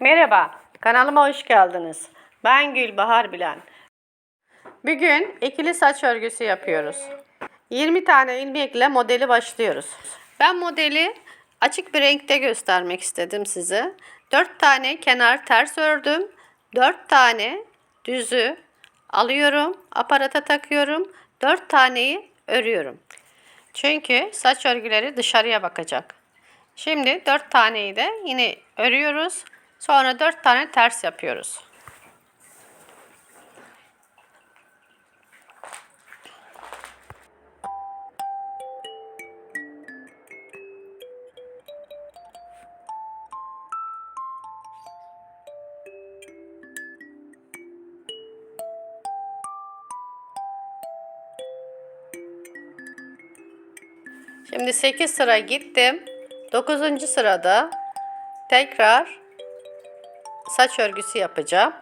Merhaba, kanalıma hoş geldiniz. Ben Gülbahar Bilen. Bugün ikili saç örgüsü yapıyoruz. 20 tane ilmekle modeli başlıyoruz. Ben modeli açık bir renkte göstermek istedim size. 4 tane kenar ters ördüm. 4 tane düzü alıyorum, aparata takıyorum. 4 taneyi örüyorum. Çünkü saç örgüleri dışarıya bakacak. Şimdi 4 taneyi de yine örüyoruz. Sonra 4 tane ters yapıyoruz. Şimdi 8 sıra gittim. 9. sırada tekrar saç örgüsü yapacağım.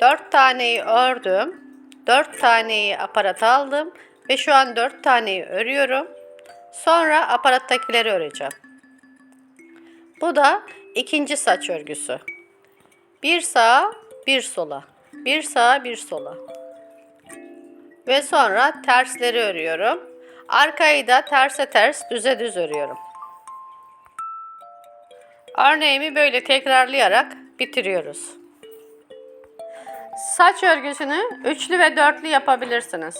4 taneyi ördüm. 4 taneyi aparata aldım ve şu an 4 taneyi örüyorum. Sonra aparattakileri öreceğim. Bu da ikinci saç örgüsü. Bir sağa, bir sola. Bir sağa, bir sola. Ve sonra tersleri örüyorum. Arkayı da terse ters, düze düz örüyorum. Örneğimi böyle tekrarlayarak bitiriyoruz. Saç örgüsünü üçlü ve dörtlü yapabilirsiniz.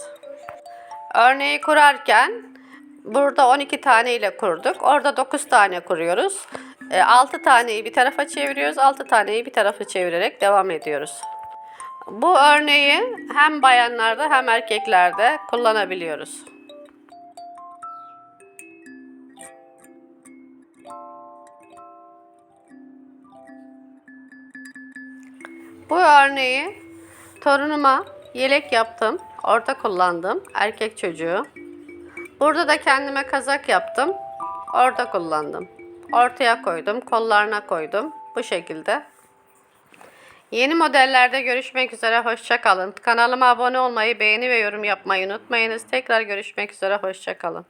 Örneği kurarken burada 12 tane ile kurduk. Orada 9 tane kuruyoruz. 6 taneyi bir tarafa çeviriyoruz. 6 taneyi bir tarafa çevirerek devam ediyoruz. Bu örneği hem bayanlarda hem erkeklerde kullanabiliyoruz. Bu örneği torunuma yelek yaptım. Orta kullandım. Erkek çocuğu. Burada da kendime kazak yaptım. Orta kullandım. Ortaya koydum. Kollarına koydum. Bu şekilde. Yeni modellerde görüşmek üzere. Hoşça kalın. Kanalıma abone olmayı, beğeni ve yorum yapmayı unutmayınız. Tekrar görüşmek üzere. Hoşça kalın.